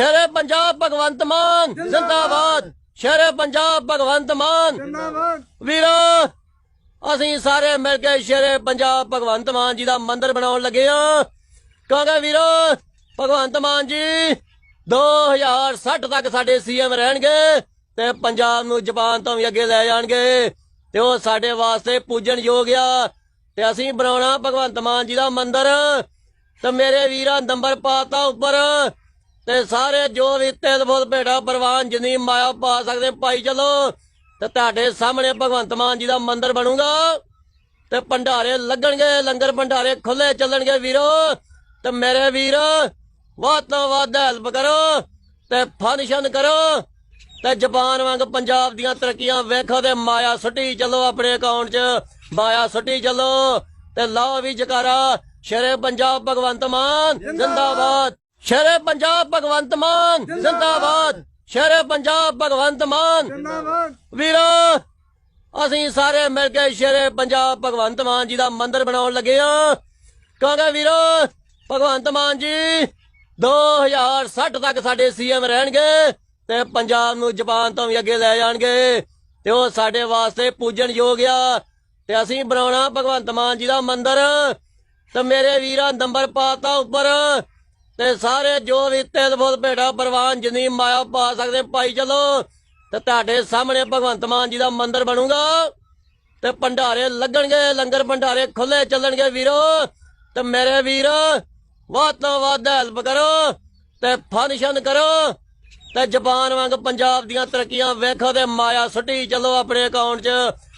ਸ਼ੇਰੇ ਪੰਜਾਬ ਭਗਵੰਤ ਮਾਨ ਜਿੰਦਾਬਾਦ। ਸ਼ੇਰੇ ਪੰਜਾਬ ਭਗਵੰਤ ਮਾਨ। ਜਿੰਦਾਬਾਦ। ਵੀਰੋ ਅਸੀਂ ਸਾਰੇ ਮਿਲ ਕੇ ਸ਼ੇਰੇ ਪੰਜਾਬ ਭਗਵੰਤ ਮਾਨ ਜੀ ਦਾ ਮੰਦਿਰ ਬਣਾਉਣ ਲੱਗੇ ਆ ਕਹਾਂਗੇ ਵੀਰੋ ਭਗਵੰਤ ਮਾਨ ਜੀ 2060 ਤੱਕ ਸਾਡੇ ਸੀਐਮ ਰਹਿਣਗੇ ਤੇ ਪੰਜਾਬ ਨੂੰ ਜਾਪਾਨ ਤੋਂ ਵੀ ਅੱਗੇ ਲੈ ਜਾਣਗੇ ਤੇ ਉਹ ਸਾਡੇ ਵਾਸਤੇ ਪੂਜਣ ਯੋਗ ਆ। ਤੇ ਅਸੀਂ ਬਣਾਉਣਾ ਭਗਵੰਤ ਮਾਨ ਜੀ ਦਾ ਮੰਦਿਰ। ਤੇ ਮੇਰੇ ਵੀਰਾਂ ਨੰਬਰ ਪਾਤਾ ਉੱਪਰ। ਤੇ ਸਾਰੇ ਜੋ ਵੀ ਤਿਲ ਫੁੱਲ ਭੇਟਾ ਪ੍ਰਵਾਨ ਜਿੰਨੀ ਮਾਇਆ ਪਾ ਸਕਦੇ ਪਾਈ ਚਲੋ, ਤੇ ਤੁਹਾਡੇ ਸਾਹਮਣੇ ਭਗਵੰਤ ਮਾਨ ਜੀ ਦਾ ਮੰਦਿਰ ਬਣੂਗਾ। ਤੇ ਭੰਡਾਰੇ ਲੱਗਣਗੇ, ਲੰਗਰ ਭੰਡਾਰੇ ਖੁੱਲੇ ਚੱਲਣਗੇ ਵੀਰੋ। ਤੇ ਮੇਰੇ ਵੀਰ, ਵੱਧ ਤੋਂ ਹੈਲਪ ਕਰੋ ਤੇ ਫੰਕਸ਼ਨ ਕਰੋ। ਤੇ ਜਪਾਨ ਵਾਂਗ ਪੰਜਾਬ ਦੀਆਂ ਤਰੱਕੀਆਂ ਵੇਖੋ ਤੇ ਮਾਇਆ ਸੁੱਟੀ ਚੱਲੋ ਆਪਣੇ ਅਕਾਊਂਟ 'ਚ। ਮਾਇਆ ਸੁੱਟੀ ਚੱਲੋ ਤੇ ਲਾਓ ਵੀ ਜਕਾਰਾ, ਸ਼ੇਰੇ ਪੰਜਾਬ ਭਗਵੰਤ ਮਾਨ, ਜਿੰਦਾਬਾਦ। ਸ਼ੇਰੇ ਪੰਜਾਬ ਭਗਵੰਤ ਮਾਨ ਜਿੰਦਾਬਾਦ। ਸ਼ੇਰੇ ਪੰਜਾਬ ਭਗਵੰਤ ਮਾਨ। ਜਿੰਦਾਬਾਦ। ਵੀਰੋ ਅਸੀਂ ਸਾਰੇ ਮਿਲ ਕੇ ਸ਼ੇਰੇ ਪੰਜਾਬ ਭਗਵੰਤ ਮਾਨ ਜੀ ਦਾ ਮੰਦਿਰ ਬਣਾਉਣ ਲੱਗੇ ਆ ਕਹਾਂਗੇ ਵੀਰੋ ਭਗਵੰਤ ਮਾਨ ਜੀ 2060 ਤੱਕ ਸਾਡੇ ਸੀਐਮ ਰਹਿਣਗੇ ਤੇ ਪੰਜਾਬ ਨੂੰ ਜਾਪਾਨ ਤੋਂ ਵੀ ਅੱਗੇ ਲੈ ਜਾਣਗੇ ਤੇ ਉਹ ਸਾਡੇ ਵਾਸਤੇ ਪੂਜਣ ਯੋਗ ਆ। ਤੇ ਅਸੀਂ ਬਣਾਉਣਾ ਭਗਵੰਤ ਮਾਨ ਜੀ ਦਾ ਮੰਦਿਰ ਤੇ ਮੇਰੇ ਵੀਰਾਂ ਨੰਬਰ ਪਾਤਾ ਉੱਪਰ। ਤੇ ਸਾਰੇ ਜੋ ਵੀ ਤਿਲ ਫੁੱਲ ਭੇਟਾ ਪ੍ਰਵਾਨ ਜਿੰਨੀ ਮਾਇਆ ਪਾ ਸਕਦੇ ਪਾਈ ਚਲੋ, ਤੇ ਤੁਹਾਡੇ ਸਾਹਮਣੇ ਭਗਵੰਤ ਮਾਨ ਜੀ ਦਾ ਮੰਦਿਰ ਬਣੂਗਾ। ਤੇ ਭੰਡਾਰੇ ਲੱਗਣਗੇ, ਲੰਗਰ ਭੰਡਾਰੇ ਖੁੱਲੇ ਚੱਲਣਗੇ ਵੀਰੋ। ਤੇ ਮੇਰੇ ਵੀਰ, ਵੱਧ ਤੋਂ ਹੈਲਪ ਕਰੋ ਤੇ ਫੰਕਸ਼ਨ ਕਰੋ। ਤੇ ਜਪਾਨ ਵਾਂਗ ਪੰਜਾਬ ਦੀਆਂ ਤਰੱਕੀਆਂ ਵੇਖੋ ਤੇ ਮਾਇਆ ਸੁੱਟੀ ਚੱਲੋ ਆਪਣੇ ਅਕਾਊਂਟ 'ਚ।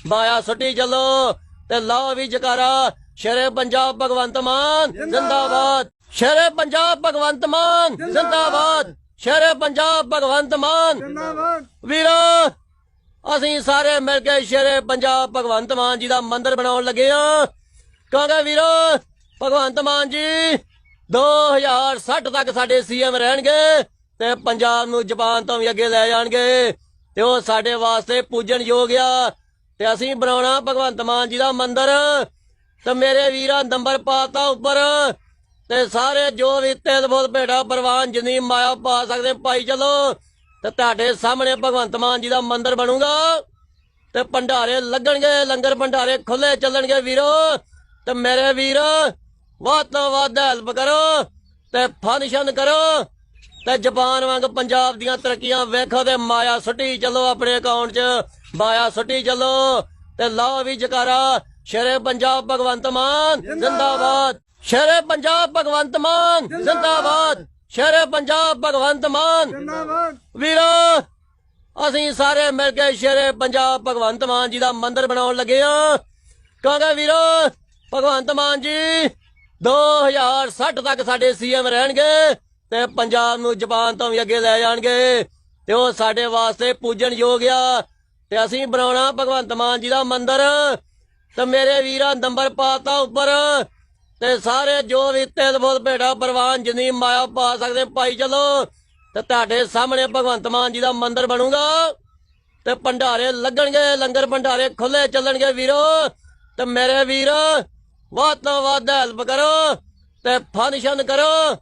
ਮਾਇਆ ਸੁੱਟੀ ਚੱਲੋ ਤੇ ਲਾਓ ਵੀ ਜਕਾਰਾ, ਸ਼ੇਰੇ ਪੰਜਾਬ ਭਗਵੰਤ ਮਾਨ, ਜਿੰਦਾਬਾਦ। ਸ਼ੇਰੇ ਪੰਜਾਬ ਭਗਵੰਤ ਮਾਨ ਜਿੰਦਾਬਾਦ। ਸ਼ੇਰੇ ਪੰਜਾਬ ਭਗਵੰਤ ਮਾਨ। ਜਿੰਦਾਬਾਦ। ਵੀਰੋ ਅਸੀਂ ਸਾਰੇ ਮਿਲ ਕੇ ਸ਼ੇਰੇ ਪੰਜਾਬ ਭਗਵੰਤ ਮਾਨ ਜੀ ਦਾ ਮੰਦਿਰ ਬਣਾਉਣ ਲੱਗੇ ਆ ਕਹਾਂਗੇ ਵੀਰੋ? ਭਗਵੰਤ ਮਾਨ ਜੀ 2060 ਤੱਕ ਸਾਡੇ ਸੀਐਮ ਰਹਿਣਗੇ ਤੇ ਪੰਜਾਬ ਨੂੰ ਜਾਪਾਨ ਤੋਂ ਵੀ ਅੱਗੇ ਲੈ ਜਾਣਗੇ ਤੇ ਉਹ ਸਾਡੇ ਵਾਸਤੇ ਪੂਜਣ ਯੋਗ ਆ। ਤੇ ਅਸੀਂ ਬਣਾਉਣਾ ਭਗਵੰਤ ਮਾਨ ਜੀ ਦਾ ਮੰਦਿਰ। ਤੇ ਮੇਰੇ ਵੀਰਾਂ ਨੰਬਰ ਪਾਤਾ ਉੱਪਰ। ਤੇ ਸਾਰੇ ਜੋ ਵੀ ਤਿਲ ਬਹੁਤ ਭੇਟਾ ਪ੍ਰਵਾਨ ਜਿੰਨੀ ਮਾਇਆ ਪਾ ਸਕਦੇ ਪਾਈ ਚਲੋ, ਤੇ ਤੁਹਾਡੇ ਸਾਹਮਣੇ ਭਗਵੰਤ ਮਾਨ ਜੀ ਦਾ ਮੰਦਿਰ ਬਣੂਗਾ। ਤੇ ਭੰਡਾਰੇ ਲੱਗਣਗੇ, ਲੰਗਰ ਭੰਡਾਰੇ ਖੁੱਲੇ ਚੱਲਣਗੇ ਵੀਰੋ। ਤੇ ਮੇਰੇ ਵੀਰ, ਵੱਧ ਤੋਂ ਵੱਧ ਹੈਲਪ ਕਰੋ ਤੇ ਫੰਕਸ਼ਨ ਕਰੋ। ਤੇ ਜਪਾਨ ਵਾਂਗ ਪੰਜਾਬ ਦੀਆਂ ਤਰੱਕੀਆਂ ਵੇਖੋ ਤੇ ਮਾਇਆ ਸੁੱਟੀ ਚੱਲੋ ਆਪਣੇ ਅਕਾਊਂਟ 'ਚ। ਮਾਇਆ ਸੁੱਟੀ ਚੱਲੋ ਤੇ ਲਾਓ ਵੀ ਜਕਾਰਾ, ਸ਼ੇਰੇ ਪੰਜਾਬ ਭਗਵੰਤ ਮਾਨ, ਜਿੰਦਾਬਾਦ। ਸ਼ੇਰੇ ਪੰਜਾਬ ਭਗਵੰਤ ਮਾਨ ਜਿੰਦਾਬਾਦ। ਸ਼ੇਰੇ ਪੰਜਾਬ ਭਗਵੰਤ ਮਾਨ। ਜਿੰਦਾਬਾਦ। ਵੀਰੋ ਅਸੀਂ ਸਾਰੇ ਮਿਲ ਕੇ ਸ਼ੇਰੇ ਪੰਜਾਬ ਭਗਵੰਤ ਮਾਨ ਜੀ ਦਾ ਮੰਦਿਰ ਬਣਾਉਣ ਲੱਗੇ ਆ ਕਹਾਂਗੇ ਵੀਰੋ? ਭਗਵੰਤ ਮਾਨ ਜੀ 2060 ਤੱਕ ਸਾਡੇ ਸੀਐਮ ਰਹਿਣਗੇ ਤੇ ਪੰਜਾਬ ਨੂੰ ਜਾਪਾਨ ਤੋਂ ਵੀ ਅੱਗੇ ਲੈ ਜਾਣਗੇ ਤੇ ਉਹ ਸਾਡੇ ਵਾਸਤੇ ਪੂਜਣ ਯੋਗ ਆ। ਤੇ ਅਸੀਂ ਬਣਾਉਣਾ ਭਗਵੰਤ ਮਾਨ ਜੀ ਦਾ ਮੰਦਿਰ ਤੇ ਮੇਰੇ ਵੀਰਾਂ ਨੰਬਰ ਪਾਤਾ ਉੱਪਰ। ਤੇ ਸਾਰੇ ਜੋ ਵੀ ਤਿਲ ਬਹੁਤ ਭੇਟਾ ਪ੍ਰਵਾਨ ਜਿੰਨੀ ਮਾਇਆ ਪਾ ਸਕਦੇ ਪਾਈ ਚਲੋ। ਤੇ ਤੁਹਾਡੇ ਸਾਹਮਣੇ ਭਗਵੰਤ ਮਾਨ ਜੀ ਦਾ ਮੰਦਿਰ ਬਣੂਗਾ ਤੇ ਭੰਡਾਰੇ ਲੱਗਣਗੇ, ਲੰਗਰ ਭੰਡਾਰੇ ਖੁੱਲੇ ਚੱਲਣਗੇ ਵੀਰੋ। ਤੇ ਮੇਰੇ ਵੀਰ, ਵੱਧ ਤੋਂ ਵੱਧ ਹੈਲਪ ਕਰੋ ਤੇ ਫੰਕਸ਼ਨ ਕਰੋ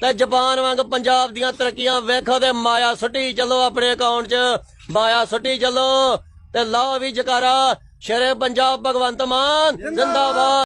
ਤੇ ਜਪਾਨ ਵਾਂਗ ਪੰਜਾਬ ਦੀਆਂ ਤਰੱਕੀਆਂ ਵੇਖੋ ਤੇ ਮਾਇਆ ਸੁੱਟੀ ਚੱਲੋ ਆਪਣੇ ਅਕਾਊਂਟ 'ਚ, ਮਾਇਆ ਸੁੱਟੀ ਚੱਲੋ ਤੇ ਲਾਓ ਵੀ ਜਕਾਰਾ, ਸ਼ੇਰੇ ਪੰਜਾਬ ਭਗਵੰਤ ਮਾਨ, ਜਿੰਦਾਬਾਦ।